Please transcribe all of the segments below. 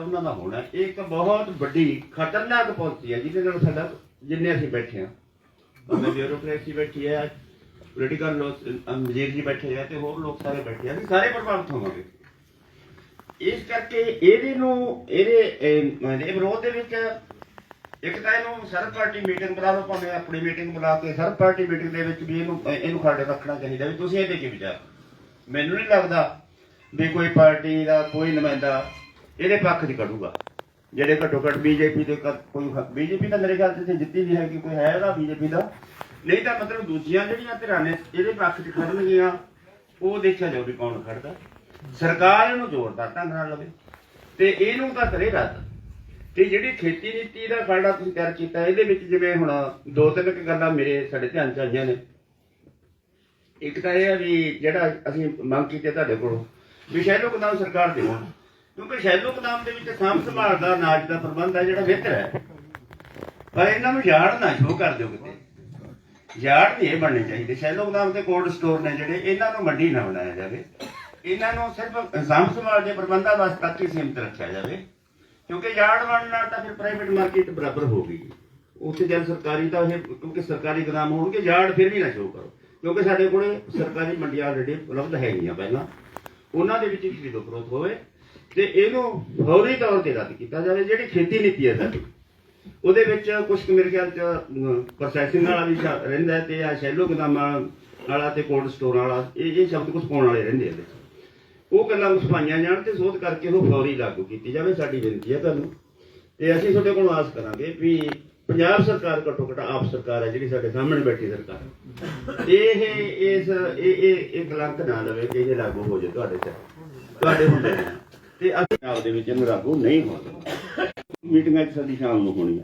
ਉਹਨਾਂ ਦਾ ਹੋਣਾ ਇਹ ਇੱਕ ਬਹੁਤ ਵੱਡੀ ਖਤਰਨਾਕ ਪਾਲਿਸੀ ਹੈ, ਜਿਹਦੇ ਨਾਲ ਸਾਡਾ ਜਿੰਨੇ ਅਸੀਂ ਬੈਠੇ ਹਾਂ। ਭਾਵੇਂ ਬਿਊਰੋਕ੍ਰੇਸੀ ਬੈਠੀ ਹੈ ਪੋਲੀਟੀਕਲ ਲੋਕ ਮਜੀਦ ਜੀ ਬੈਠੇ ਆ ਤੇ ਹੋਰ ਲੋਕ ਸਾਰੇ ਬੈਠੇ ਆ ਅਸੀਂ ਸਾਰੇ ਪ੍ਰਭਾਵਿਤ ਹੋਵਾਂਗੇ। ਇਸ ਕਰਕੇ ਇਹਦੇ ਨੂੰ, ਇਹਦੇ ਇਹਦੇ ਵਿਰੋਧ ਦੇ ਵਿੱਚ ਇੱਕ ਤਾਂ ਇਹਨੂੰ ਸਰਬ ਪਾਰਟੀ ਮੀਟਿੰਗ ਬੁਲਾ ਲਓ ਭਾਵੇਂ ਆਪਣੀ ਮੀਟਿੰਗ ਬੁਲਾ ਕੇ ਸਰਬ ਪਾਰਟੀ ਮੀਟਿੰਗ ਦੇ ਵਿੱਚ ਵੀ ਇਹਨੂੰ ਇਹਨੂੰ ਖੜੇ ਰੱਖਣਾ ਚਾਹੀਦਾ ਵੀ ਤੁਸੀਂ ਇਹਦੇ ਕੀ ਵਿਚਾਰ। ਮੈਨੂੰ ਨਹੀਂ ਲੱਗਦਾ ਵੀ ਕੋਈ ਪਾਰਟੀ ਦਾ, ਕੋਈ ਨੁਮਾਇੰਦਾ ਇਹਦੇ ਪੱਖ 'ਚ ਕੱਢੂਗਾ ਜਿਹੜੇ ਘੱਟੋ ਘੱਟ ਬੀਜੇਪੀ ਦੇ ਕੋਈ ਬੀਜੇਪੀ ਤਾਂ ਮੇਰੇ ਖਿਆਲ 'ਚ ਇੱਥੇ ਜਿੱਤੀ ਵੀ ਹੈ ਕਿ ਕੋਈ ਹੈਗਾ ਬੀਜੇਪੀ ਦਾ। ਨਹੀਂ ਤਾਂ ਮਤਲਬ ਦੂਜੀਆਂ ਜਿਹੜੀਆਂ ਧਿਰਾਂ ਨੇ, ਇਹਦੇ ਪੱਖ 'ਚ ਖੜਨਗੀਆਂ, ਉਹ ਦੇਖਿਆ ਜਾਊ ਵੀ ਕੌਣ ਖੜਦਾ। ਸਰਕਾਰ ਇਹਨੂੰ ਜ਼ੋਰਦਾਰ ਢੰਗ ਨਾਲ ਲਵੇ ਤੇ ਇਹਨੂੰ ਤਾਂ ਕਰੇ ਰੱਦ। ਤੇ ਜਿਹੜੀ ਖੇਤੀ ਨੀਤੀ ਦਾ ਖਰੜਾ ਤੁਸੀਂ ਤਿਆਰ ਕੀਤਾ, ਇਹਦੇ ਵਿੱਚ ਜਿਵੇਂ ਹੁਣ ਦੋ ਤਿੰਨ ਕੁ ਗੱਲਾਂ ਮੇਰੇ ਸਾਡੇ ਧਿਆਨ ਚ ਆਈਆਂ ਨੇ। ਇੱਕ ਤਾਂ ਇਹ ਆ ਵੀ ਜਿਹੜਾ ਅਸੀਂ ਮੰਗ ਕੀਤੀ ਤੁਹਾਡੇ ਕੋਲੋਂ, ਵੀ ਸ਼ਹਿਰੋਂ ਕਦਮ ਸਰਕਾਰ ਦੇਵਾਂ ਕਿਉਂਕਿ ਸ਼ੈਲੋ ਕਦਮ ਦੇ ਵਿੱਚ ਸਾਂਭ ਸੰਭਾਲ ਦਾ ਅਨਾਜ ਦਾ ਪ੍ਰਬੰਧ ਹੈ ਜਿਹੜਾ ਬਿਹਤਰ ਹੈ। ਪਰ ਇਹਨਾਂ ਨੂੰ ਯਾਰਡ ਨਾ ਸ਼ੋ ਕਰ ਦਿਓ ਕਿਤੇ। ਯਾਰਡ ਨਹੀਂ ਇਹ ਬਣਨੇ ਚਾਹੀਦੇ। ਸ਼ੈਲੋ ਕਦਮ ਦੇ ਕੋਲਡ ਸਟੋਰ ਨੇ ਜਿਹੜੇ, ਇਹਨਾਂ ਨੂੰ ਮੰਡੀ ਨਾ ਬਣਾਇਆ ਜਾਵੇ। ਇਹਨਾਂ ਨੂੰ ਸਿਰਫ ਸਾਂਭ ਸੰਭਾਲ ਦੇ ਪ੍ਰਬੰਧਾਂ ਵਾਸਤੇ ਤੱਕ ਹੀ ਸੀਮਿਤ ਰੱਖਿਆ ਜਾਵੇ। ਕਿਉਂਕਿ ਯਾਰਡ ਬਣਨਾ ਤਾਂ ਫਿਰ ਪ੍ਰਾਈਵੇਟ ਮਾਰਕੀਟ ਬਰਾਬਰ ਹੋ ਗਈ। ਉੱਥੇ ਜਦ ਸਰਕਾਰੀ ਤਾਂ ਇਹ, ਕਿਉਂਕਿ ਸਰਕਾਰੀ ਗਦਾਮ ਹੋਣਗੇ ਯਾਰਡ ਫਿਰ ਵੀ ਨਾ ਸ਼ੋਅ ਕਰੋ। ਕਿਉਂਕਿ ਸਾਡੇ ਕੋਲੇ ਸਰਕਾਰੀ ਮੰਡੀਆਂ ਆਲਰੇਡੀ ਉਪਲਬਧ ਹੈਗੀਆਂ ਪਹਿਲਾਂ। ਉਹਨਾਂ ਦੇ ਵਿੱਚ ਖਰੀਦੋ ਫਰੋਖਤ ਹੋਵੇ। ਤੇ ਇਹਨੂੰ ਫੌਰੀ ਤੌਰ ਤੇ ਰੱਦ ਕੀਤਾ ਜਾਵੇ, ਜਿਹੜੀ ਖੇਤੀ ਨੀਤੀ ਹੈ ਸਾਡੀ। ਉਹਦੇ ਵਿੱਚ ਕੁਝ ਮੇਰੇ ਖਿਆਲ ਚ ਪ੍ਰੋਸੈਸਿੰਗ ਵਾਲਾ ਵੀ ਰਹਿੰਦਾ ਤੇ ਆ ਸ਼ੈਲੋ ਗਦਾਮਾਂ ਵਾਲਾ ਤੇ ਕੋਲਡ ਸਟੋਰ ਵਾਲਾ, ਇਹ ਇਹ ਸ਼ਬਦ ਕੁਝ ਪਾਉਣ ਵਾਲੇ ਰਹਿੰਦੇ ਇਹਦੇ ਉਹ ਗੱਲਾਂ ਨੂੰ ਸਫਾਈਆਂ ਜਾਣ ਤੇ ਸੋਧ ਕਰਕੇ ਉਹ ਫੌਰੀ ਲਾਗੂ ਕੀਤੀ ਜਾਵੇ, ਸਾਡੀ ਬੇਨਤੀ ਹੈ ਤੁਹਾਨੂੰ। ਤੇ ਅਸੀਂ ਤੁਹਾਡੇ ਕੋਲੋਂ ਆਸ ਕਰਾਂਗੇ ਵੀ ਪੰਜਾਬ ਸਰਕਾਰ ਘੱਟੋ ਘੱਟ ਆਪ ਸਰਕਾਰ ਹੈ ਜਿਹੜੀ ਸਾਡੇ ਸਾਹਮਣੇ ਬੈਠੀ ਸਰਕਾਰ। ਇਹ, ਇਸ, ਇਹ ਇਹ ਇਹ ਨਾ ਲਵੇ ਕਿ ਇਹ ਲਾਗੂ ਹੋ ਜਾਵੇ ਤੁਹਾਡੇ ਤੇ, ਤੁਹਾਡੇ ਹੁੰਦੇ ਨੇ ਤੇ ਅਸੀਂ ਦੇ ਵਿੱਚ ਇਹਨੂੰ ਲਾਗੂ ਨਹੀਂ ਹੋਣਾ ਮੀਟਿੰਗਾਂ ਸਾਡੀ ਸ਼ਾਮ ਨੂੰ ਹੋਣੀ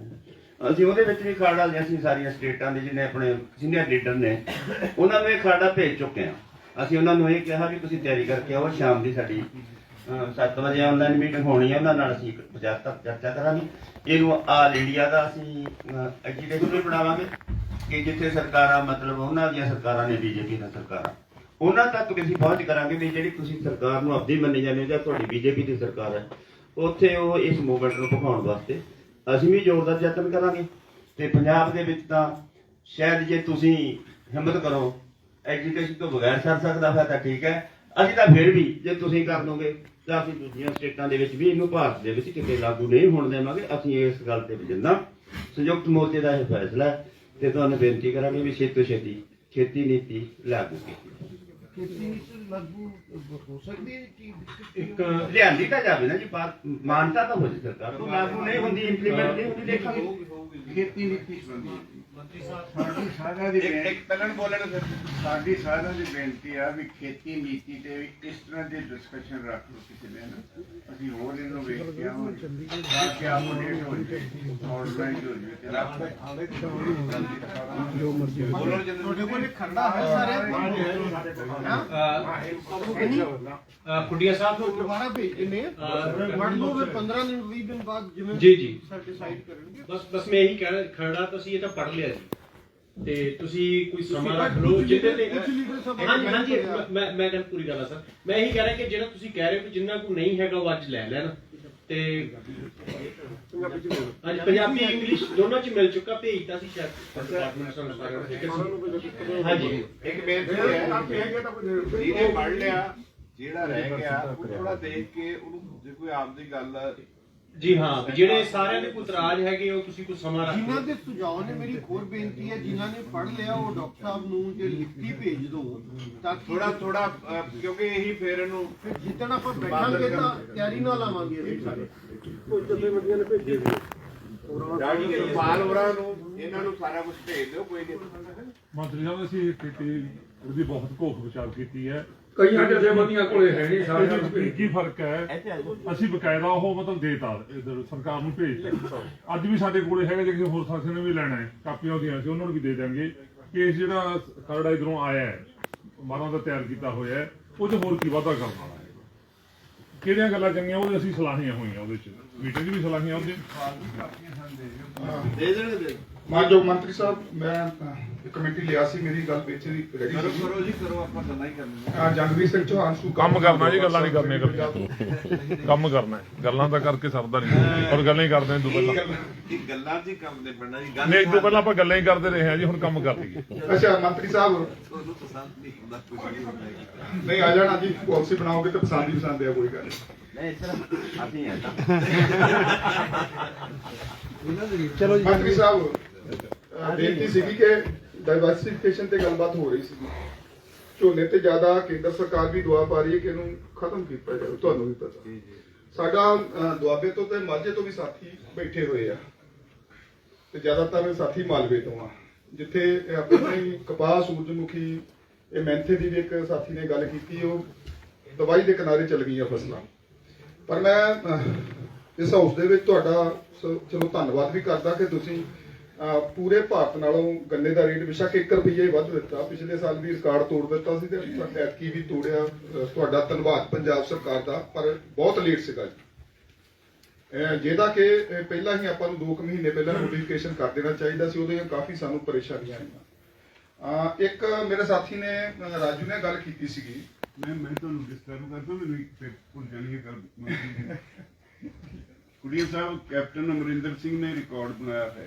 ਅਸੀਂ ਉਹਦੇ ਵਿੱਚ ਵੀ ਖਾੜਾ ਲਿਆ ਸੀ ਸਾਰੀਆਂ ਸਟੇਟਾਂ ਦੇ, ਜਿਹਨੇ ਆਪਣੇ ਸੀਨੀਅਰ ਲੀਡਰ ਨੇ, ਉਹਨਾਂ ਨੂੰ ਇਹ ਖਾੜਾ ਭੇਜ ਚੁੱਕੇ ਆ। ਅਸੀਂ ਉਹਨਾਂ ਨੂੰ ਇਹ ਕਿਹਾ ਵੀ ਤੁਸੀਂ ਤਿਆਰੀ ਕਰਕੇ ਆਓ, ਸ਼ਾਮ ਦੀ ਸਾਡੀ 7 ਵਜੇ ਆਨਲਾਈਨ ਮੀਟਿੰਗ ਹੋਣੀ ਹੈ ਉਹਨਾਂ ਨਾਲ ਅਸੀਂ ਪ੍ਰੋਜੈਕਟ ਤੱਕ ਚਰਚਾ ਕਰਾਂਗੇ। ਇਹਨੂੰ ਆਲ ਇੰਡੀਆ ਦਾ ਅਸੀਂ ਐਜੀਟੇਸ਼ਨ ਵੀ ਬਣਾਵਾਂਗੇ ਕਿ ਜਿੱਥੇ ਸਰਕਾਰਾਂ, ਮਤਲਬ ਉਹਨਾਂ ਦੀਆਂ ਸਰਕਾਰਾਂ ਨੇ ਬੀਜੇਪੀ ਦੀਆਂ ਸਰਕਾਰਾਂ। ਉਹਨਾਂ ਤੱਕ ਵੀ ਅਸੀਂ ਪਹੁੰਚ ਕਰਾਂਗੇ ਵੀ ਜਿਹੜੀ ਤੁਸੀਂ ਸਰਕਾਰ ਨੂੰ ਆਪਦੀ ਮੰਨੀ ਜਾਂਦੇ ਹੋ, ਜਾਂ ਤੁਹਾਡੀ ਬੀਜੇਪੀ ਦੀ ਸਰਕਾਰ ਹੈ, ਉੱਥੇ ਉਹ ਇਸ ਮੂਵਮੈਂਟ ਨੂੰ ਭਖਾਉਣ ਵਾਸਤੇ ਅਸੀਂ ਵੀ ਜ਼ੋਰਦਾਰ ਯਤਨ ਕਰਾਂਗੇ। ਤੇ ਪੰਜਾਬ ਦੇ ਵਿੱਚ ਤਾਂ ਸ਼ਾਇਦ ਜੇ ਤੁਸੀਂ ਹਿੰਮਤ ਕਰੋ ਐਜੂਕੇਸ਼ਨ ਤੋਂ ਬਗੈਰ ਸਰ ਸਕਦਾ ਹੈ ਤਾਂ ਠੀਕ ਹੈ। ਅਸੀਂ ਤਾਂ ਫਿਰ ਵੀ ਜੇ ਤੁਸੀਂ ਕਰ ਦੋਗੇ ਤਾਂ ਅਸੀਂ ਦੂਜੀਆਂ ਸਟੇਟਾਂ ਦੇ ਵਿੱਚ ਵੀ ਇਹਨੂੰ ਭਾਰਤ ਦੇ ਵਿੱਚ ਕਿਤੇ ਲਾਗੂ ਨਹੀਂ ਹੋਣ ਦੇਵਾਂਗੇ। ਅਸੀਂ ਇਸ ਗੱਲ ਤੇ ਜਿੰਨਾ ਸੰਯੁਕਤ ਮੋਰਚੇ ਦਾ ਇਹ ਫੈਸਲਾ ਹੈ, ਤੇ ਤੁਹਾਨੂੰ ਬੇਨਤੀ ਕਰਾਂਗੇ ਵੀ ਛੇਤੀ ਤੋਂ ਛੇਤੀ ਖੇਤੀ ਨੀਤੀ ਲਾਗੂ ਕੀਤੀ ਖੇਤੀ ਨੀਤੀ ਲਾਗੂ ਹੋ ਸਕਦੀ ਹੈ ਕਿ ਇੱਕ ਲਿਆਂਦੀ ਤਾਂ ਜਾਵੇ ਨਾ ਜੀ ਬਾਤ ਮਾਨਤਾ ਤਾਂ ਹੋ ਜੀ ਸਰਕਾਰ ਤੋਂ। ਲਾਗੂ ਨਹੀਂ ਹੁੰਦੀ ਇੰਪਲੀਮੈਂਟ ਨਹੀਂ ਹੁੰਦੀ ਦੇਖਾਂਗੇ। ਖੇਤੀ ਨੀਤੀ। ਸੰਬੰਧੀ ਸਾਡੀ ਸਾਰਿਆਂ ਦੀ ਇੱਕ ਬੇਨਤੀ ਇੱਕ ਤਲਣ ਬੋਲਣ ਫਿਰ ਸਾਡੀ ਸਾਰਿਆਂ ਦੀ ਬੇਨਤੀ ਆ ਵੀ ਖੇਤੀ ਨੀਤੀ ਤੇ ਵੀ ਇਸ ਤਰ੍ਹਾਂ ਦੀ ਡਿਸਕਸ਼ਨ ਰੱਖ ਲਓ ਕਿਸੇ ਦਿਨ ਅਸੀਂ ਹੋਰ ਇਹਨੂੰ ਵੇਖ ਕੇ ਆਵਾਂਗੇ ਤਾਂ ਕਿ ਅਪਡੇਟ ਹੋ ਜਾਏ ਆਨਲਾਈਨ ਹੋ ਜਾਏ ਤੇ ਰੱਖ ਬੋਲਣ ਜਦੋਂ ਤੁਹਾਡੇ ਕੋਲ ਇੱਕ ਖੰਡਾ ਹੈ ਸਾਰਿਆਂ ਕੁੜੀਆ ਸਾਹਿਬ ਤੋਂ ਦੁਬਾਰਾ ਭੇਜੇ ਨੇ ਪੜ੍ਹ ਲਓ ਫਿਰ 15 ਦਿਨ 20 ਦਿਨ ਬਾਅਦ ਜਿਵੇਂ ਜੀ, ਜੀ। ਕਰਨਗੇ ਬਸ ਬਸ ਮੈਂ ਇਹੀ ਕਹਿਣਾ ਖਰੜਾ ਤੁਸੀਂ ਇਹ ਤਾਂ ਪੜ ਲਿਆ ਜੀ। ਤੇ ਤੁਸੀਂ ਕੋਈ ਸਮਾਂ ਰੱਖ ਲਓ ਜਿੱਦੇ ਤੇ ਕੁਝ ਲੀਡਰ ਸਭ ਹਾਂਜੀ ਹਾਂਜੀ ਮੈਂ ਮੈਂ ਗੱਲ ਪੂਰੀ ਗੱਲ ਆ ਸਰ। ਮੈਂ ਇਹੀ ਕਹਿ ਰਿਹਾ ਕਿ ਜਿਹੜਾ ਤੁਸੀਂ ਕਹਿ ਰਹੇ ਹੋ ਕਿ ਜਿੰਨਾ ਕੋ ਨਹੀਂ ਹੈਗਾ ਉਹ ਅੱਜ ਲੈ ਲੈਣ। ਤੇ ਅੱਜ ਪੰਜਾਬੀ ਇੰਗਲਿਸ਼ ਦੋਨੋਂ ਚ ਮਿਲ ਚੁੱਕਾ ਭੇਜਤਾ ਸੀ ਸ਼ਾਇਦ। ਡਿਪਾਰਟਮੈਂਟ ਸਾਨੂੰ ਸਾਰਿਆਂ ਨੂੰ ਹਾਂਜੀ ਇੱਕ ਬੇਨਤੀ ਹੈ ਜਿਹਨੇ ਪੜ ਲਿਆ ਜਿਹੜਾ ਰਹਿ ਗਿਆ ਉਹ ਥੋੜਾ ਦੇਖ ਕੇ ਉਹਨੂੰ ਜੇ ਕੋਈ ਆਪਦੀ ਗੱਲ ਜੀ ਹਾਂ ਜਿਹੜੇ ਸਾਰਿਆਂ ਦੇ ਕੋਈ ਇਤਰਾਜ਼ ਹੈਗੇ ਉਹ ਤੁਸੀਂ ਕੁਝ ਸਮਾਂ ਰੱਖ ਜਿਨ੍ਹਾਂ ਦੇ ਸੁਝਾਅ ਨੇ ਮੇਰੀ ਹੋਰ ਬੇਨਤੀ ਹੈ ਜਿਨ੍ਹਾਂ ਨੇ ਪੜ੍ਹ ਲਿਆ ਉਹ ਡਾਕਟਰ ਸਾਹਿਬ ਨੂੰ ਜੇ ਲਿਖਤੀ ਭੇਜ ਦਿਓ ਤਾਂ ਥੋੜਾ ਥੋੜਾ ਕਿਉਂਕਿ ਇਹੀ ਫੇਰ ਇਹਨੂੰ ਫਿਰ ਜਿੱਦਣ ਆਪਾਂ ਬੈਠਾਂਗੇ ਤਾਂ ਤਿਆਰੀ ਨਾਲ ਆਵਾਂਗੇ ਅਸੀਂ ਸਾਰੇ। ਡਾਡੀ ਦੇ ਪਾਲ ਹੋਰਾਂ ਨੂੰ ਇਹਨਾਂ ਨੂੰ ਸਾਰਾ ਕੁਝ ਭੇਜ ਦਿਓ ਕੋਈ ਨਹੀਂ। ਮੰਤਰੀ ਸਾਹਿਬ ਅਸੀਂ ਕੀਤੀ ਉਹਦੀ ਬਹੁਤ ਘੋਖ ਵਿਚਾਰ ਕੀਤੀ ਹੈ। ਕਈਆਂ ਜਥੇਬੰਦੀਆਂ ਕੋਲੇ ਹੈ ਨਹੀਂ ਸਾਰਿਆਂ ਨੂੰ ਵਿੱਚ ਕੀ ਫ਼ਰਕ ਹੈ? ਅਸੀਂ ਬਕਾਇਦਾ ਉਹ ਮਤਲਬ ਦੇਤਾ ਇਧਰ ਸਰਕਾਰ ਨੂੰ ਭੇਜਤਾ ਅੱਜ ਵੀ ਸਾਡੇ ਕੋਲੇ ਹੈਗਾ ਜੇ ਕਿਸੇ ਹੋਰ ਸਾਥੀ ਨੇ ਵੀ ਲੈਣਾ ਹੈ ਕਾਪੀਆਂ ਉਹਦੀਆਂ ਅਸੀਂ ਉਹਨਾਂ ਨੂੰ ਵੀ ਦੇ ਦਾਂਗੇ ਕਿ ਇਹ ਜਿਹੜਾ ਖਰੜਾ ਇਧਰੋਂ ਆਇਆ ਹੈ ਮਾਰਾਂ ਦਾ ਤਿਆਰ ਕੀਤਾ ਹੋਇਆ ਹੈ ਉਹ 'ਚ ਹੋਰ ਕੀ ਵਾਧਾ ਕਰਨ ਵਾਲਾ ਹੈ? ਕਿਹੜੀਆਂ ਗੱਲਾਂ ਚੰਗੀਆਂ ਉਹਦੇ ਅਸੀਂ ਸਲਾਹੀਆਂ ਹੋਈਆਂ ਉਹਦੇ 'ਚ। ਮੀਟਿੰਗ 'ਚ ਵੀ ਸਲਾਹੀਆਂ ਉਹਦੇ ਦੇ ਦੇਣਗੇ ਮਾਨਯੋਗ ਮੰਤਰੀ ਸਾਹਿਬ ਮੈਂ ਕਮੇਟੀ ਲਿਆ ਸੀ ਮੇਰੀ ਗੱਲ ਵਿੱਚ ਦੀ ਰੈਡੀ ਕਰੋ ਕਰੋ ਜੀ ਕਰੋ ਆਪਾਂ ਗੱਲਾਂ ਹੀ ਕਰਨੀਆਂ ਹਾਂ। ਜੰਗਵੀਰ ਸਿੰਘ ਚੌਹਾਨ ਸੂ ਕੰਮ ਕਰਨਾ ਜੀ ਗੱਲਾਂ ਨਹੀਂ ਕਰਨੀਆਂ ਕਰਦੇ ਕੰਮ ਕਰਨਾ ਹੈ। ਗੱਲਾਂ ਤਾਂ ਕਰਕੇ ਸਰਦਾ ਨਹੀਂ। ਪਰ ਗੱਲਾਂ ਹੀ ਕਰਦੇ ਨੇ ਤੋਂ ਪਹਿਲਾਂ। ਇਹ ਗੱਲਾਂ ਹੀ ਕੰਮ ਦੇ ਬਣਨਾ ਜੀ ਨਹੀਂ ਤੋਂ ਪਹਿਲਾਂ ਆਪਾਂ ਗੱਲਾਂ ਹੀ ਕਰਦੇ ਰਹੇ ਹਾਂ ਜੀ ਹੁਣ ਕੰਮ ਕਰ ਲਈਏ। ਅੱਛਾ ਮੰਤਰੀ ਸਾਹਿਬ। ਤੁਹਾਨੂੰ ਪਸੰਦ ਨਹੀਂ ਹੁੰਦਾ ਕੁਝ ਨਹੀਂ ਹੁੰਦਾ ਜੀ। ਨਹੀਂ ਆ ਜਾਣਾ ਜੀ ਪਾਲਿਸੀ ਬਣਾਓਗੇ ਤਾਂ ਪਸੰਦ ਹੀ ਪਸੰਦ ਆ ਕੋਈ ਗੱਲ ਨਹੀਂ। ਸਿਰਫ ਅਸੀਂ ਹੈ ਤਾਂ। ਮੰਤਰੀ ਸਾਹਿਬ ਬੇਨਤੀ ਸੀਗੀ ਕਿ ਡਾਈਵਰਸਿਫਿਕੇਸ਼ਨ ਤੇ ਗੱਲਬਾਤ ਹੋ ਰਹੀ ਸੀ ਝੋਨੇ ਤੇ ਜ਼ਿਆਦਾ ਕੇਂਦਰ ਸਰਕਾਰ ਵੀ ਦੁਆ ਪਾ ਰਹੀ ਹੈ ਕਿ ਇਹਨੂੰ ਖਤਮ ਕੀਤਾ ਜਾਵੇ ਤੁਹਾਨੂੰ ਵੀ ਪਤਾ। ਸਾਡਾ ਦੁਆਬੇ ਤੋਂ ਤੇ ਮਾਝੇ ਤੋਂ ਵੀ ਸਾਥੀ ਬੈਠੇ ਹੋਏ ਆ। ਤੇ ਜ਼ਿਆਦਾਤਰ ਸਾਥੀ ਮਾਲਵੇ ਤੋਂ ਆ। ਜਿੱਥੇ ਆਪਣੇ ਕਪਾਹ ਸੂਰਜਮੁਖੀ ਇਹ ਮੈਂਥੇ ਦੀ ਵੀ ਇੱਕ ਸਾਥੀ ਨੇ ਗੱਲ ਕੀਤੀ ਉਹ ਦਵਾਈ ਦੇ ਕਿਨਾਰੇ ਚੱਲ ਗਈਆਂ ਫਸਲਾਂ। ਪਰ ਮੈਂ ਇਸ ਹਾਊਸ ਦੇ ਵਿੱਚ ਤੁਹਾਡਾ ਚਲੋ ਧੰਨਵਾਦ ਵੀ ਕਰਦਾ ਕਿ ਤੁਸੀਂ ਪੂਰੇ ਭਾਰਤ ਨਾਲੋਂ ਗੰਨੇ ਦਾ ਰੇਟ ਵਿਸ਼ਾ 1 ਰੁਪਈਆ ਹੀ ਵੱਧ ਦਿੱਤਾ। ਪਿਛਲੇ ਸਾਲ ਵੀ ਰਿਕਾਰਡ ਤੋੜ ਦਿੱਤਾ ਸੀ ਤੇ ਐਤਕੀ ਵੀ ਤੋੜਿਆ ਤੁਹਾਡਾ ਧੰਨਵਾਦ ਪੰਜਾਬ ਸਰਕਾਰ ਦਾ ਪਰ ਬਹੁਤ ਲੇਟ ਸੀਗਾ ਜੀ। ਜਿਹਦਾ ਕਿ ਪਹਿਲਾਂ ਹੀ ਆਪਾਂ ਨੂੰ 2 ਮਹੀਨੇ ਪਹਿਲਾਂ ਨੋਟੀਫਿਕੇਸ਼ਨ ਕਰ ਦੇਣਾ ਚਾਹੀਦਾ ਸੀ ਉਹਦੀਆਂ ਕਾਫੀ ਸਾਨੂੰ ਪਰੇਸ਼ਾਨੀਆਂ ਆਈਆਂ। ਇੱਕ ਮੇਰੇ ਸਾਥੀ ਨੇ ਰਾਜੂ ਨੇ ਗੱਲ ਕੀਤੀ ਸੀਗੀ। ਮੈਂ ਮੈਂ ਤੁਹਾਨੂੰ ਡਿਸਟਰਬ ਕਰਦਾ ਮੈਨੂੰ ਭੁੱਲ ਜਾਣੀ ਹੈ ਗੱਲ। ਕੁੜੀਆ ਸਾਹਿਬ ਕੈਪਟਨ ਅਮਰਿੰਦਰ ਸਿੰਘ ਨੇ ਰਿਕਾਰਡ ਬਣਾਇਆ ਹੈ।